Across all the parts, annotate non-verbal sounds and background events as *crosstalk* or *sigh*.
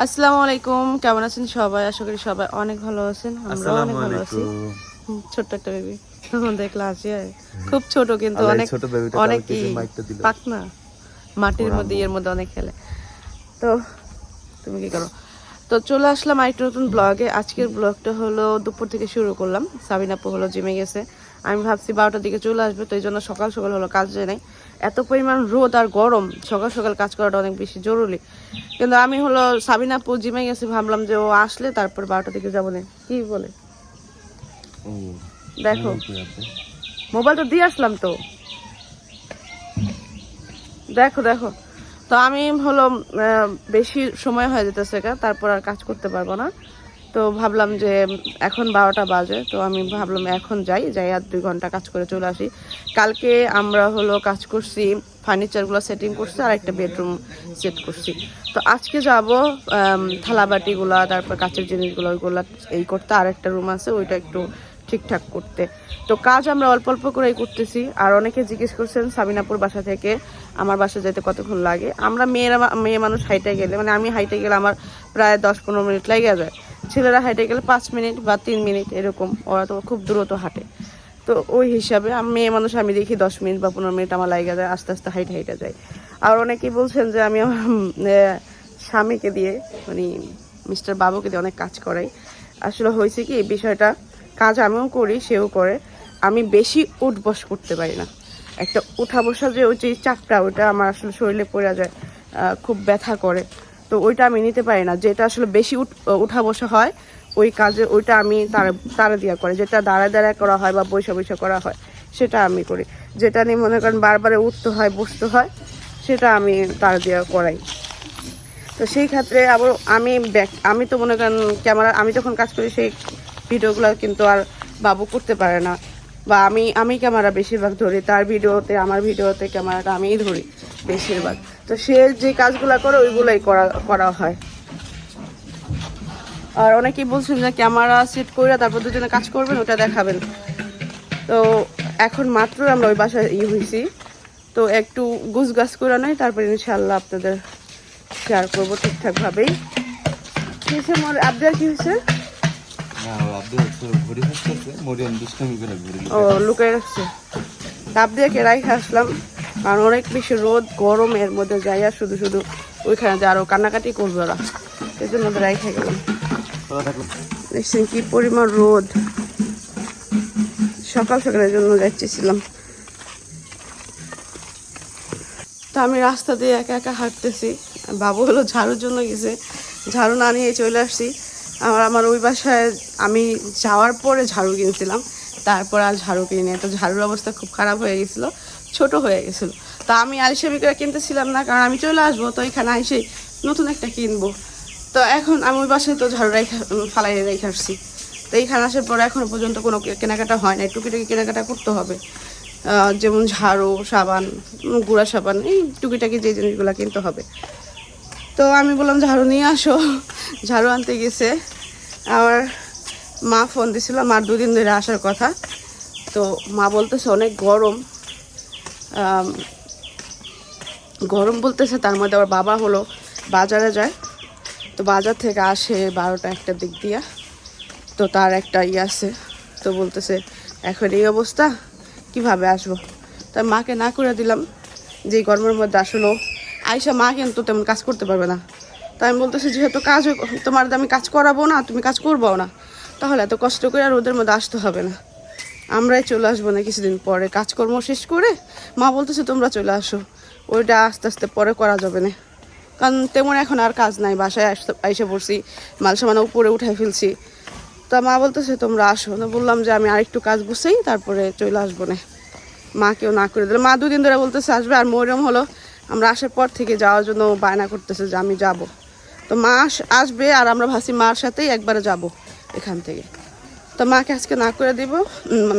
আসসালামু আলাইকুম। কেমন আছেন সবাই? আশা করি সবাই অনেক ভালো আছেন। আমরাও অনেক ভালো আছি। ছোট্ট একটা বেবি দেখলা আসি খুব ছোট কিন্তু অনেক অনেক। পাক না মাটির মধ্যে এর মধ্যে অনেক খেলে। তো তুমি কি করো? তো চলে আসলাম আরেকটা নতুন ব্লগে আজকের ব্লগটা হলো দুপুর থেকে শুরু করলাম। সাবিনাপু হলো জিমে গেছে। আমি ভাবছি বারোটার দিকে চলে আসবে। তো এই জন্য সকাল সকাল হলো কাজ যায় নাই। এত পরিমাণ রোদ আর গরম সকাল সকাল কাজ করাটা অনেক বেশি জরুরি। কিন্তু আমি হলো সাবিনাপু জিমে গেছে ভাবলাম যে ও আসলে তারপর বারোটার দিকে যাব না। কি বলে? দেখো। মোবাইল তো দিয়ে আসলাম তো। দেখো দেখো। তো আমি হলো বেশি সময় হয়ে যেতেছে তারপর আর কাজ করতে পারব না। তো ভাবলাম যে এখন বারোটা বাজে, তো আমি ভাবলাম এখন যাই যাই আর দুই ঘণ্টা কাজ করে চলে আসি। কালকে আমরা হলো কাজ করছি ফার্নিচারগুলো সেটিং করছি আর একটা বেডরুম সেট করছি। তো আজকে যাব থালাবাটিগুলা তারপর কাচের জিনিসগুলো ওইগুলো এই করতে আর একটা রুম আছে, ওইটা একটু ঠিকঠাক করতে। তো কাজ আমরা অল্প অল্প করেই করতেছি, আর অনেকে জিজ্ঞেস করছেন সাবিনাপুর বাসা থেকে আমার বাসা যেতে কতক্ষণ লাগে? আমরা মেয়েরা, মেয়ে মানুষ হাইটে গেলে মানে আমি হাইটে গেলে আমার প্রায় দশ পনেরো মিনিট লেগে যায়। ছেলেরা হাইটে গেলে পাঁচ মিনিট বা তিন মিনিট এরকম। ওরা তো খুব দ্রুত হাঁটে। তো ওই হিসাবে আমি মেয়ে মানুষ আমি দেখি দশ মিনিট বা পনেরো মিনিট আমার লাগে যায়, আস্তে আস্তে হাইটে হাইটে যায়। আর অনেকেই বলছেন যে আমি আমার স্বামীকে দিয়ে মানে মিস্টার বাবুকে দিয়ে অনেক কাজ করাই। আসলে হয়েছে কি, এই বিষয়টা কাজ আমিও করি, সেও করে। আমি বেশি উঠ বস করতে পারি না। একটা উঠা বসা যে ওই যে চাপটা ওটা আমার আসলে শরীরে পড়ে যায় খুব ব্যথা করে। তো ওইটা আমি নিতে পারি না। যেটা আসলে বেশি উঠ বসা হয়, ওই কাজে ওইটা আমি তারা তারা দিয়া করে। যেটা দাঁড়ায় দাঁড়ায় করা হয় বা বৈশা বৈশা করা হয়, সেটা আমি করি। যেটা নিয়ে মনে করেন বারবার উঠতে হয়, বসতে হয়, সেটা আমি তারা দিয়া করাই। তো সেই ক্ষেত্রে আবার আমি ব্যাক- আমি তো মনে করেন ক্যামেরা, আমি যখন কাজ করি সেই ভিডিওগুলো কিন্তু আর বাবু করতে পারে না। বা আমি আমি ক্যামেরা বেশিরভাগ ধরি, তার ভিডিওতে, আমার ভিডিওতে ক্যামেরাটা আমিই ধরি বেশিরভাগ। তো সে যে কাজগুলো করে ওইগুলোই করা করা হয়। আর অনেকেই বলছেন যে ক্যামেরা সেট করে তারপর দুজনে কাজ করবেন ওটা দেখাবেন। তো এখন মাত্র আমরা ওই বাসায় ই হয়েছি তো একটু গুছ গাছ করে নয় তারপর ইনশাল্লাহ আপনাদের শেয়ার করব ঠিকঠাকভাবেই। কি হয়েছে মোর আবদার কি হয়েছে? ও লুকিয়ে রাখছে। আসলাম। কারণ অনেক বেশি রোদ গরম এর মধ্যে যাইয়া শুধু শুধু ওইখানে যে আরও কান্নাকাটি করবে ওরা। এই জন্য ওদের রাইখা গেলাম। দেখছেন কি পরিমাণ রোদ। সকাল সকালের জন্য যাচ্ছিলাম তো আমি রাস্তা দিয়ে একা একা হাঁটতেছি। বাবু হলো ঝাড়ুর জন্য গেছে। ঝাড়ু না নিয়ে চলে আসছি। আমার আমার ওই বাসায় আমি যাওয়ার পরে ঝাড়ু কিনেছিলাম। তারপর আর ঝাড়ু কিনে তো ঝাড়ুর অবস্থা খুব খারাপ হয়ে গেছিল। ছোট হয়ে গেছিল। তো আমি আলিশা বিক্রা কিনতেছিলাম না, কারণ আমি চলে আসব, তো এখানে এসে নতুন একটা কিনবো। তো এখন আমি ওই বাসায় তো ঝাড়ু রেখা ফালাই রেখে আসছি। তো এইখানে আসার পরে এখনও পর্যন্ত কোনো কেনাকাটা হয় না টুকিটাকি কেনাকাটা করতে হবে। যেমন ঝাড়ু, সাবান গুঁড়া সাবান, এই টুকিটাকি যে জিনিসগুলো কিনতে হবে। তো আমি বললাম, ঝাড়ু নিয়ে আসো। *laughs* ঝাড়ু আনতে গেছে। আমার মা ফোন দিছিল, মার দুদিন ধরে আসার কথা। তো মা বলতেছে, অনেক গরম। গরম বলতেছে, তার মধ্যে আবার বাবা হলো, বাজারে যায়। তো বাজার থেকে আসে বারোটা একটা দিক দিয়া। তো তার একটা ইয়ে আছে, তো বলতেছে, এখন এই অবস্থা? কীভাবে আসব? তাই মাকে না করে দিলাম যে গরমের মধ্যে আসলো আইসা মা কিন্তু তেমন কাজ করতে পারবে না। তাই আমি বলতেছি, যেহেতু কাজ তোমার আমি কাজ করাবো না, তুমি কাজ করবাও না, তাহলে এত কষ্ট করে আর ওদের মধ্যে আসতে হবে না। আমরাই চলে আসব না কিছুদিন পরে। কাজকর্ম শেষ করে মা বলতেছে, তোমরা চলে আসো। ওইটা আস্তে আস্তে পরে করা যাবে না। কারণ তেমন এখন আর কাজ নাই, বাসায় এসে পড়ছি, মাল সামান উপরে উঠাই ফেলছি। তা মা বলতেছে, তোমরা আসো। তো বললাম যে, আমি আরেকটু কাজ গুছাই, তারপরে চলে আসব না। মা কেউ না করে দিল। মা দুদিন ধরে বলতেছে, আসবে। আর মরিয়ম হলো, আমরা আসার পর থেকে যাওয়ার জন্য বায়না করতেছে যে, আমি যাব। তো মা আসবে, আর আমরা ভাসি মার সাথেই একবারে যাব এখান থেকে। তো মাকে আজকে না করে দিব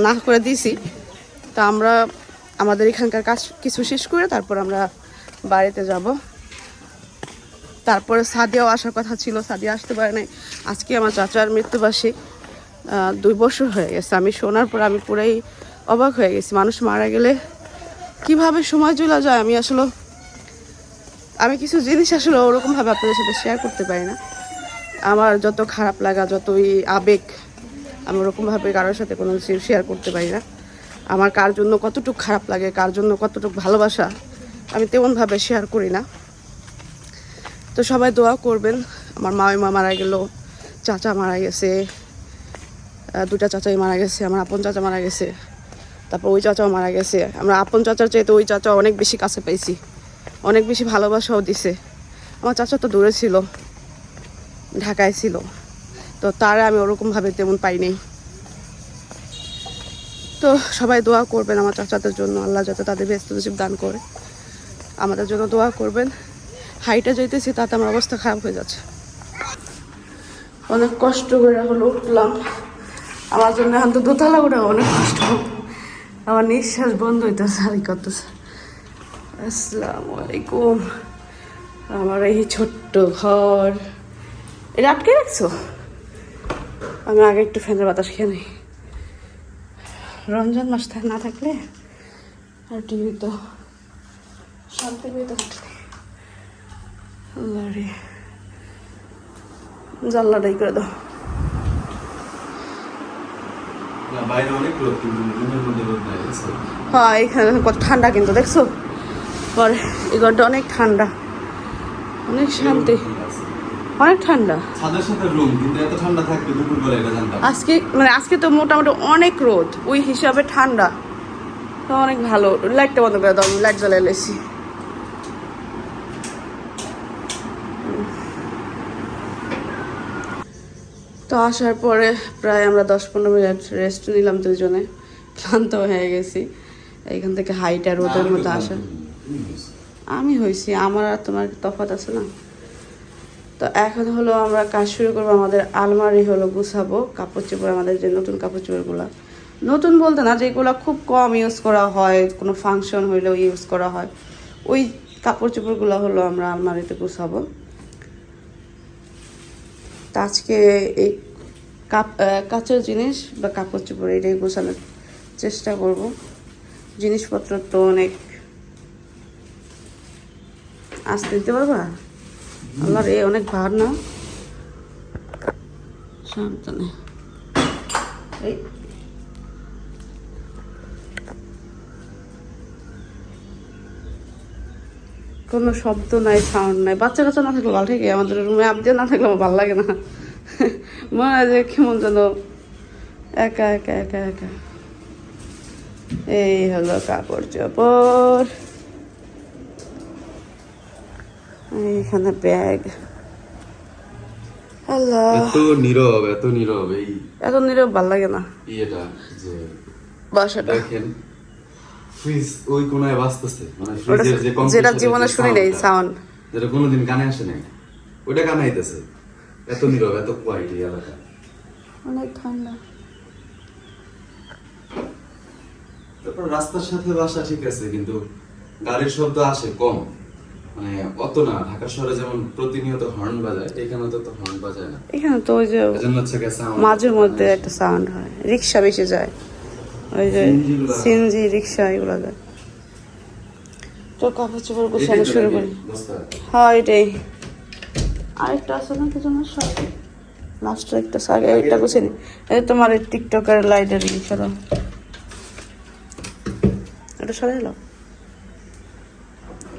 না করে দিয়েছি তো আমরা আমাদের এখানকার কাজ কিছু শেষ করে তারপর আমরা বাড়িতে যাব। তারপরে সাদিয়াও আসার কথা ছিল, সাদিয়া আসতে পারে নাই। আজকে আমার চাচার মৃত্যুবার্ষিক দুই বছর হয়ে গেছে। আমি শোনার পর আমি পুরাই অবাক হয়ে গেছি। মানুষ মারা গেলে কীভাবে সময় চলে যায় আমি আসলে, আমি কিছু জিনিস আসলে ওরকমভাবে আপনাদের সাথে শেয়ার করতে পারি না। আমার যত খারাপ লাগা, যতই আবেগ আমি ওরকমভাবে কারোর সাথে কোনো কিছু শেয়ার করতে পারি না। আমার কার জন্য কতটুকু খারাপ লাগে, কার জন্য কতটুকু ভালোবাসা, আমি তেমনভাবে শেয়ার করি না। তো সবাই দোয়া করবেন, আমার মা মারা গেল, চাচা মারা গেছে দুটা চাচাই মারা গেছে, আমার আপন চাচা মারা গেছে, তারপর ওই চাচাও মারা গেছে। আমরা আপন চাচার চাইতে ওই চাচা অনেক বেশি কাছে পাইছি, অনেক বেশি ভালোবাসাও দিছে। আমার চাচা তো দূরে ছিল, ঢাকায় ছিল। তো তারা আমি ওরকমভাবে তেমন পাইনি। তো সবাই দোয়া করবেন আমার চাচাদের জন্য, আল্লাহ যাতে তাদের ব্যস্ত নসিব দান করে। আমাদের জন্য দোয়া করবেন। হাইটা যাইতেছি, তাতে আমার অবস্থা খারাপ হয়ে যাচ্ছে। অনেক কষ্ট করে হলো উঠলাম। আমার জন্য এখন তো দোতলা ওঠা অনেক কষ্ট। আমার নিঃশ্বাস বন্ধ হইতেছে, আর করতেছে। আসসালামু আলাইকুম। আমার এই ছোট্ট ঘর। এটা আটকে রাখছো? আমি আগে একটু ফ্যানের বাতাস খেয়ে নিই। রমজান মাস থাক না থাকলে আর টিভি তো শান্তি পেয়ে আল্লাহ জানলাটাই করে দাও? হ্যাঁ এখানে কত ঠান্ডা কিন্তু দেখছ? পরে এই ঘরটা অনেক ঠান্ডা। অনেক শান্তি। অনেক ঠান্ডা। ছাদের সাথে রুম কিন্তু এত ঠান্ডা থাকবে দুপুর বেলা এটা জানতাম। আজকে মানে আজকে তো মোটামুটি অনেক রোদ ওই হিসাবে ঠান্ডা। তো অনেক ভালো লাইটটা বন্ধ করে দাও লাইট জ্বালাই লেছি। তো আসার পরে প্রায় আমরা দশ পনেরো মিনিট রেস্ট নিলাম দুজনে ক্লান্ত হয়ে গেছি। এইখান থেকে হাইটা রোদের মতো আসা। আমি হয়েছি আমার আর তোমার তফাৎ আছে না? তো এখন হলো আমরা কাজ শুরু করব, আমাদের আলমারি হলো গুছাবো, কাপড় চোপড়, আমাদের যে নতুন কাপড় চোপড়গুলো। নতুন বলতে না, যেগুলো খুব কম ইউজ করা হয়, কোনো ফাংশন হইলেও ইউজ করা হয়, ওই কাপড় চোপড়গুলো হলো আমরা আলমারিতে গুছাবো। তা আজকে এই কাপ কাঁচের জিনিস বা কাপড় চোপড় এটাই গোছানোর চেষ্টা করব। জিনিসপত্র তো অনেক। আসতে দিতে পারবা? আল্লাহ রে অনেক ভার না? সাবধানে এই। কোনো শব্দ নাই সাউন্ড নাই। বাচ্চা কাচ্চা না থাকলে ভালো থাকে, আমাদের রুমে আপনি না থাকলে আমার ভালো লাগে না। মনে হয় যে কেমন যেন একা একা একা একা। এই হলো কাপড় চোপড়। এইখানে ব্যাগ। আল্লাহ। এত নীরব এত নীরব এই এত নিরেও ভালো লাগে না। ইয়েটা যে বাসাটা। দেখেন ফ্রিজ ওই কোনায় বাজতেছে মানে ফ্রিজের যে যেটা জীবনে শুনি নাই সাউন্ড যেটা কোনোদিন কানে আসে নাই ওইটা কানে আইতেছে। এত নীরব এত কোয়াইট এই এলাকা। অনেক ঠান্ডা। তারপর রাস্তার সাথে বাসা ঠিক আছে কিন্তু গাড়ির শব্দ আসে কম। মানে অত না ঢাকা শহরে যেমন প্রতিনিয়ত হর্ন বাজায় এখানে তো হর্ন বাজায় না। এখানে তো ওই যে মাঝে মধ্যে একটা সাউন্ড হয় রিক্সা বেশি যায়। ওই যে সিএনজি রিক্সা এগুলো যায়। তো কাপড় চোপড় গোছানো শুরু করি। হ্যাঁ এটাই। আরেকটা আছে না কিছু না সব। লাস্ট একটা সাগে এটা গুছিয়ে নি। এই তোমার টিকটকের লাইটের ই সরো এটা সরাই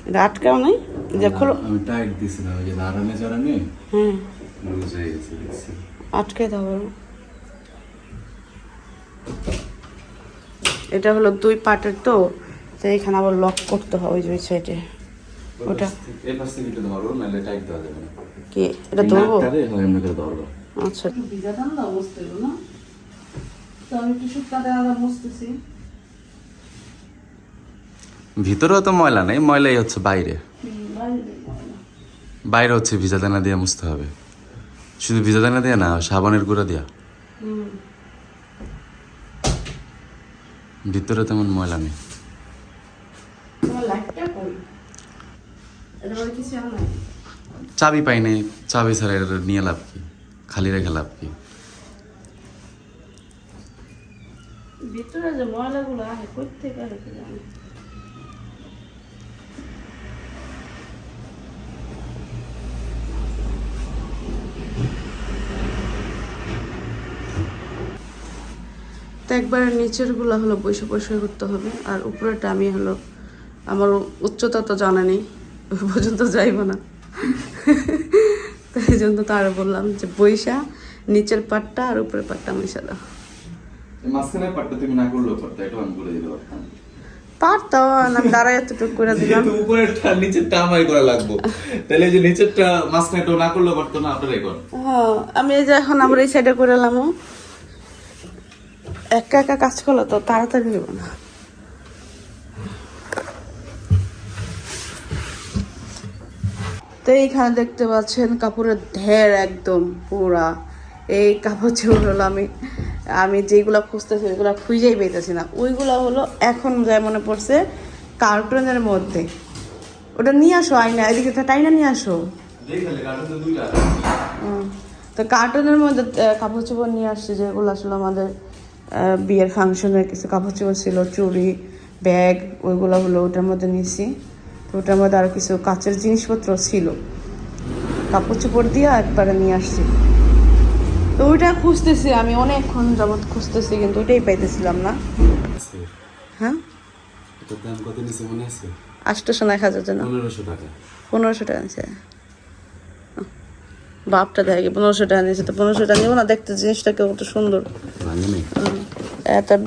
এটা আটকাও নাই? যে খোলো। আমি টাইট দিছিলাম ওই যে হুম। লুজ হয়ে গেছে দেখছি। আটকে দাও এটা হলো দুই পার্টের তো তো এখানে আবার লক করতে হয় ওই যে ওই সাইডে ওটা? এই পাশ থেকে একটু ধরো নাহলে টাইট দেওয়া যাবে না। কি এটা ধরবো? নাকটারে হয় এমনি করে ধরো আচ্ছা। ভিজা না তো আমি একটু শুকাতে আলাদা বুঝতেছি ভিতরেও তো ময়লা নেই ময়লাই হচ্ছে বাইরে। বাইরে হচ্ছে ভিজা দানা দিয়ে মুছতে হবে। শুধু ভিজা দানা দিয়ে না সাবানের গুঁড়া দিয়া। ভিতরে তেমন ময়লা নেই। চাবি পাই নাই চাবি ছাড়া নিয়ে লাভ কি? খালি রেখে লাভ কি? ভিতরে যে ময়লাগুলো আছে কই থেকে একবার নিচেরগুলো হলো বৈশা পরিষ্কার করতে হবে আর উপরেটা আমি হলো আমার উচ্চতা তো জানা নেই ওই পর্যন্ত যাইব না। তাই জন্য তো তার বললাম যে বৈশা নিচের পাটটা আর উপরের পাটটা মিশা দাও। মাঝখানে পাটটা তুমি না করলেও পারতা এটা আমি বলে দিতে পারতাম। পারতাম আমি দাঁড়াই এতটুকু করে দিলাম। যেহেতু উপরেরটা নিচেরটা আমারই করা লাগবো। তাহলে যে নিচেরটা মাঝখানেটা না করলেও পারতো না আপনারাই কর হ্যাঁ আমি এই যে এখন আমরা এই সাইডে করে একা একা কাজ করলে তো তাড়াতাড়ি হইব না। তো এইখানে দেখতে পাচ্ছেন কাপড়ের ঢের একদম পুরা। এই কাপড় চোপড় হলো আমি আমি যেগুলো খুঁজতেছি ওইগুলো খুঁজেই পেতেছি না। ওইগুলো হলো এখন যা মনে পড়ছে কার্টুনের মধ্যে। ওটা নিয়ে আসো আইনা এদিকে টাইনা নিয়ে আসো। তো দুইটা হুম। তো কার্টুনের মধ্যে কাপড় চোপড় নিয়ে আসছে যেগুলো আসলে আমাদের বিয়ের ফাংশনের কিছু কাপড় চোপড় ছিল চুড়ি ব্যাগ ওইগুলো হলো ওটার মধ্যে নিয়েছি। তো ওটার মধ্যে আরও কিছু কাচের জিনিসপত্র ছিল। কাপড় চোপড় দিয়ে একবারে নিয়ে আসছি। তো ওইটা খুঁজতেছি আমি অনেকক্ষণ যাবত খুঁজতেছি কিন্তু ওইটাই পাইতেছিলাম না। হ্যাঁ? কত নিচে মনে আছে? আটশোশো এক হাজার জন্য। পনেরোশো টাকা। পনেরোশো টাকা নিচ্ছে বাপটা দেখে পনেরোশো টাকা নিয়েছে তো পনেরোশো টাকা নিবো না দেখতে জিনিসটা কত সুন্দর। নেই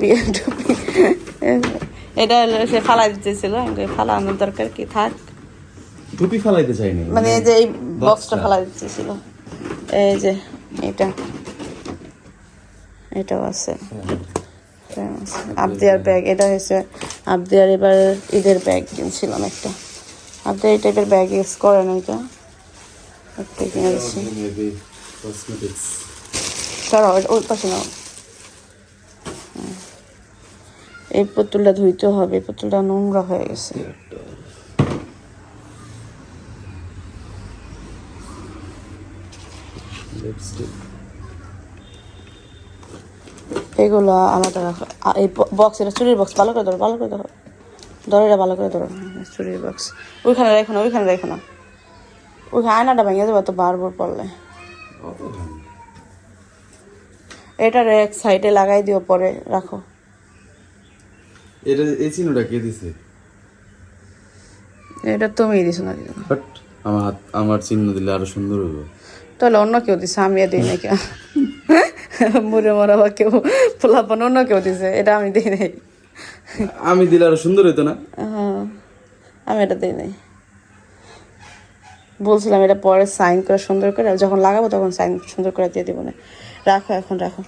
বিয়ে টুপি। এটা সে ফালাই দিতেছিল আমি কই, ফালানোর দরকার কি থাক। টুপি ফালাইতে চাইনি? মানে এই যে এই বক্সটা বক্সটা। ফালাই দিতেছিল। এই যে এটা। এটাও আছে। আবদিয়ার ব্যাগ এটা হয়েছে আবদিয়ার এবার ঈদের ব্যাগ কিনছিলাম একটা। আবদিয়ার এই টাইপের ব্যাগ ইউজ করে না এটা কিনে দিচ্ছি কসমেটিক্স সরাও ওই পাশে নাও এই পুতুলটা ধুইতে হবে এই পুতুলটা নোংরা হয়ে গেছে এগুলো আলাদা রাখো এই বক্স এটা চুরির বক্স ভালো করে ধরো ভালো করে ধরো ধরো এটা ভালো করে ধরো চুরির বক্স ওইখানে রেখো না ওইখানে রেখো না ওইখানে আয়নাটা ভেঙে যাবে তো বারবার পড়লে। এটার এক সাইডে লাগাই দিও পরে রাখো। এটা এই চিহ্নটা কে দিছে? এটা তুমি দিছো না দিছো বাট আমার হাত আমার চিহ্ন দিলে আরও সুন্দর হবে তাহলে অন্য কেউ দিছে আমি দিই না কেউ। মুড়ে মরা বা কেউ পোলাপন অন্য কেউ দিছে এটা আমি দিই নাই। আমি দিলে আরও সুন্দর হইতো না? হ্যাঁ, আমি এটা দিই নাই। বলছিলাম এটা পরে সাইন করে সুন্দর করে যখন লাগাবো তখন সাইন সুন্দর করে দিয়ে দিব না। রাখো এখন রাখো।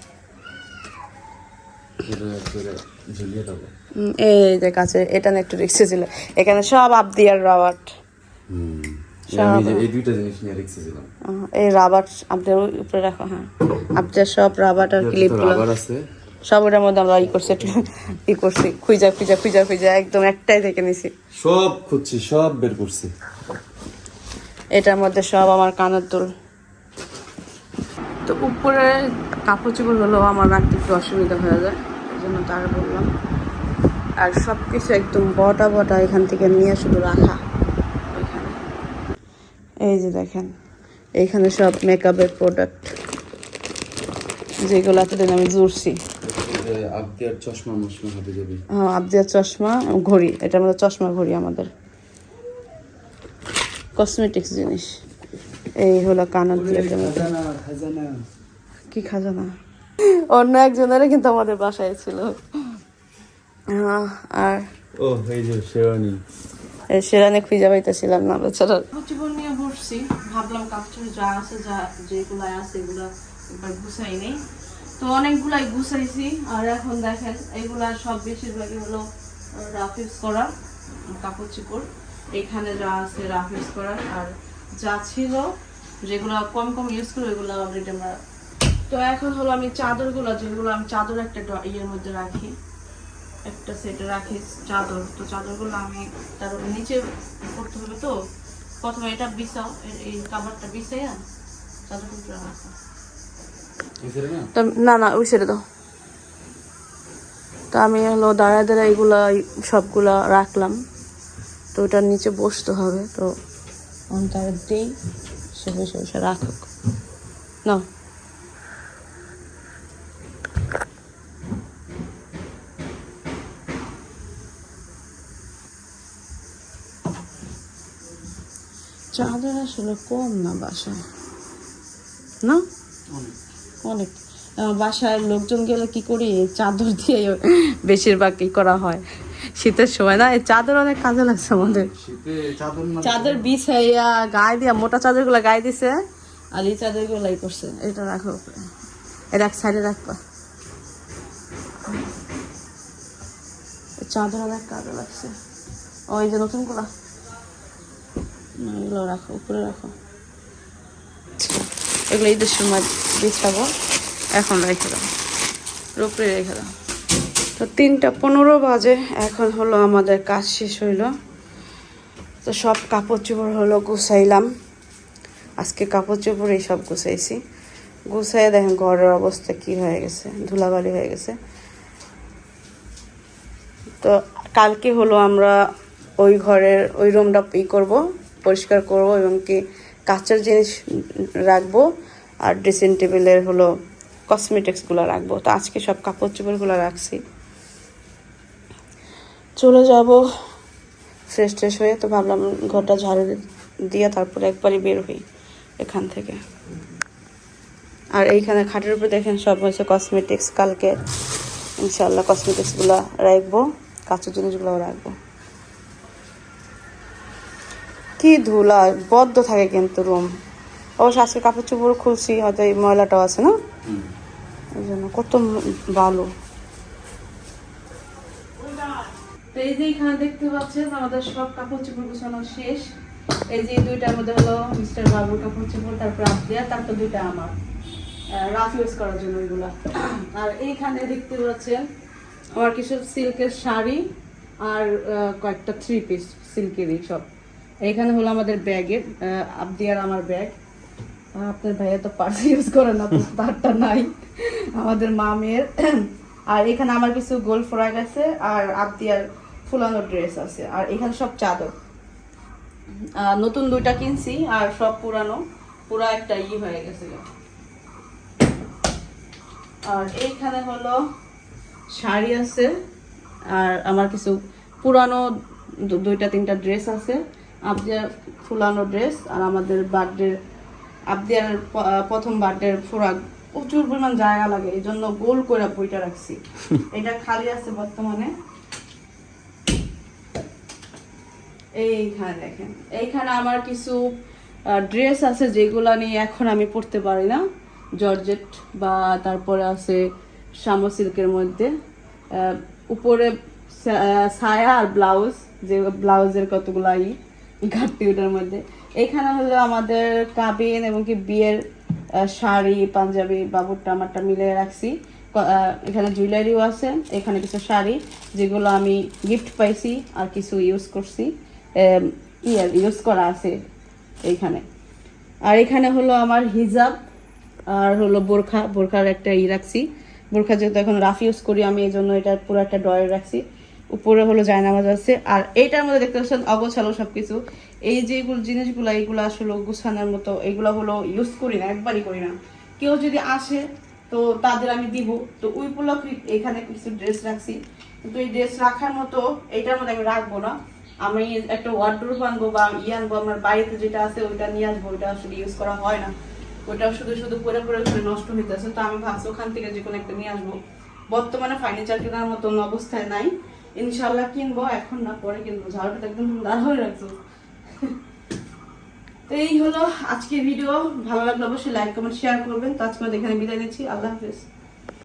এই যে কাছে এটা না একটু রিক্সে ছিল। এখানে সব আবদি আর রাবার্ট এই রাবার আপনার উপরে রাখো হ্যাঁ। আপনার সব রাবার আর ক্লিপগুলো সব ওটার মধ্যে আমরা ই করছি একটু ই করছি খুঁজা খুঁজা খুঁজা খুঁজা একদম একটাই থেকে নিছি। সব খুঁজছি সব বের করছি। এটার মধ্যে সব আমার কানের দুল। তো উপরে কাপড় চোপড় হলেও আমার রাখতে একটু অসুবিধা হয়ে যায় এই জন্য তার বললাম। আর সব কিছু একদম বটা বটা এখান থেকে নিয়ে শুধু রাখা। ওইখানে। এই যে দেখেন এইখানে সব মেকআপের প্রোডাক্ট যেগুলো এতদিন আমি জুড়ছি। আবদিয়ার চশমা মশলা হাতে যাবে। হ্যাঁ আবদিয়া চশমা ঘড়ি এটার মধ্যে চশমা ঘড়ি আমাদের। কসমেটিক্স জিনিস। এই হলো কানের দুলের কি খাজানা? অন্য একজনের কিন্তু আমাদের বাসায় ছিল। আহ, আর ও এই যে শেরানি সেরানে খুঁজে পাইতেছিলাম না বেচারা। জীবন নিয়ে বসছি ভাবলাম কাপড় যা আছে যা যেগুলো আছে এগুলো একবার গুছাই নেই। তো অনেকগুলাই গুছাইছি। আর এখন দেখেন এগুলা সব বেশিরভাগই হলো রাফিস করা কাপড় চোপড়। এখানে যা আছে রাফ ইউজ করার। আর যা ছিল যেগুলো কম কম ইউজ করি ওইগুলো অলরেডি আমরা তো এখন হলো আমি চাদরগুলো যেগুলো আমি চাদর একটা ড- ইয়ের মধ্যে রাখি। একটা সেটে রাখি চাদর। তো চাদরগুলো আমি তার নিচে করতে হবে তো। প্রথমে এটা বিছাও এই কাবারটা বিছাইয়া চাদরগুলো রাখো। তো না না ওই সেটা দাও। তো আমি হলো দাঁড়ায় দাঁড়ায় এগুলা সবগুলা রাখলাম। তো ওটার নিচে বসতে হবে, তো আমি দিই সে বসে বসে রাখুক না চাদর আসলে কম না বাসায়? না? অনেক। বাসায় লোকজন গেলে কি করি? চাদর দিয়ে বেশিরভাগ করা হয়। শীতের সময়। না এই চাদর অনেক কাজে লাগছে আমাদের। চাদর না চাদর বিছাইয়া গায়ে দিয়া মোটা চাদরগুলা গায়ে দিছে। আর এই চাদরগুলো এই করছে এটা রাখো উপরে। এটা এক সাইডে রাখবা। চাদর অনেক কাজে লাগছে। ওই যে নতুনগুলা এগুলো রাখো উপরে রাখো। এগুলো ঈদের সময় বিছাবো। এখন রেখে দাও। উপরে রেখে দাও। তো তিনটা পনেরো বাজে, এখন হলো আমাদের কাজ শেষ হইল। তো সব কাপড় চোপড় হলো গুছাইলাম। আজকে কাপড় চোপড় এই সব গুছাইছি। গুছাই দেখেন ঘরের অবস্থা কি হয়ে গেছে, ধুলাবালি হয়ে গেছে। তো কালকে হলো আমরা ওই ঘরের, ওই রুমটা ই করব, পরিষ্কার করব এবং কি কাঁচের জিনিস রাখব আর ড্রেসিং টেবিলের হলো কসমেটিক্সগুলো রাখব। তো আজকে সব কাপড় চোপড়গুলো রাখছি। চলে যাব। ফ্রেশ ট্রেশ হয়ে তো ভাবলাম ঘরটা ঝাড়ু দিয়ে তারপরে একবারই বের হই এখান থেকে। আর এইখানে খাটের উপরে দেখেন সব হয়েছে কসমেটিক্স কালকে ইনশাল্লাহ কসমেটিক্সগুলো রাখব কাঁচের জিনিসগুলো রাখব। কি ধুলা বদ্ধ থাকে কিন্তু রুম অবশ্য আজকে কাপড় চোপড় খুলছি হয়তো এই ময়লাটাও আছে না? এই জন্য কত ভালো তো এই যে এখানে দেখতে পাচ্ছেন আমাদের সব কাপড় চোপড় গুছানো শেষ। এই যে দুইটার মধ্যে হলো মিস্টার বাবুর কাপড় চোপড়, তারপর আবদিয়া তারপর দুইটা আমার। রাফ ইউজ করার জন্য ওইগুলা আর এইখানে দেখতে পাচ্ছেন আমার কিছু সিল্কের শাড়ি আর কয়েকটা থ্রি পিস সিল্কেরই সব। এইখানে হলো আমাদের ব্যাগের আবদিয়ার আমার ব্যাগ। আপনার ভাইয়া তো পার্স ইউজ করে না তারটা নাই। আমাদের মামের। আর এখানে আমার কিছু গোল ফ্রক আছে আর আবদিয়ার ফুলানো ড্রেস আছে আর এখানে সব চাদর। নতুন দুইটা কিনছি আর সব পুরানো পুরা একটা ই হয়ে গেছে আর এইখানে হলো শাড়ি আছে আর আমার কিছু পুরানো দুইটা তিনটা ড্রেস আছে আবদিয়ার ফুলানো ড্রেস আর আমাদের বার্থডে আবদিয়ার প্রথম বার্থডের ফোরাক প্রচুর পরিমাণ জায়গা লাগে এই জন্য গোল করে বইটা রাখছি। *laughs* এটা খালি আছে বর্তমানে। এইখানে দেখেন। এইখানে আমার কিছু ড্রেস আছে যেগুলো নিয়ে এখন আমি পরতে পারি না। জর্জেট বা তারপরে আছে শামো সিল্কের মধ্যে। উপরে সায়া আর ব্লাউজ, যে ব্লাউজের কতগুলো ই, ঘাটতি ওটার মধ্যে। এখানে হলো আমাদের কাবিন এবং কি বিয়ের শাড়ি, পাঞ্জাবি, বাবুরটা, আমারটা মিলে রাখছি। এখানে জুয়েলারিও আছে, এখানে কিছু শাড়ি যেগুলো আমি গিফট পাইছি আর কিছু ইউজ করছি। ইউজ করা আছে এইখানে। আর এখানে হলো আমার হিজাব, আর হলো বোরখা, বোরখার একটা ই রাখছি। বোরখা যেহেতু এখন রাফ ইউজ করি আমি, এই জন্য এটা পুরো একটা ড্রয়ার রাখছি। উপরে হলো জায়নামাজ আছে। আর এইটার মধ্যে দেখতে পাচ্ছেন অগোছালো সবকিছু। এই যেগুলো জিনিসগুলো এইগুলো আসলে গুছানোর মতো এইগুলো হলো ইউজ করি না, একবারই করি না। কেউ যদি আসে, তো তাদের আমি দিব। তো ওই এখানে কিছু ড্রেস রাখছি। কিন্তু এই ড্রেস রাখার মতো, এইটার মধ্যে আমি রাখব না। আমি একটা ওয়ার্ড্রোপ আনব বা ই আনব, আমার বাড়িতে যেটা আছে ওইটা নিয়ে আসব, ওইটা আসলে ইউজ করা হয় না। ওইটা শুধু শুধু পরে পরে করে নষ্ট হইতেছে। তো আমি ভাবছি ওখান থেকে যে কোনো একটা নিয়ে আসব। বর্তমানে ফার্নিচার কেনার মতন অবস্থায় নাই। ইনশাল্লাহ কিনবো, এখন না, পরে কিনবো। ঝাড়ুটা একদম দাঁড় হয়ে রাখছো। *laughs* তো এই হলো আজকের ভিডিও ভালো লাগলে অবশ্যই লাইক কমেন্ট শেয়ার করবেন। তো আজকে এখানে বিদায় নিচ্ছি। আল্লাহ হাফেজ।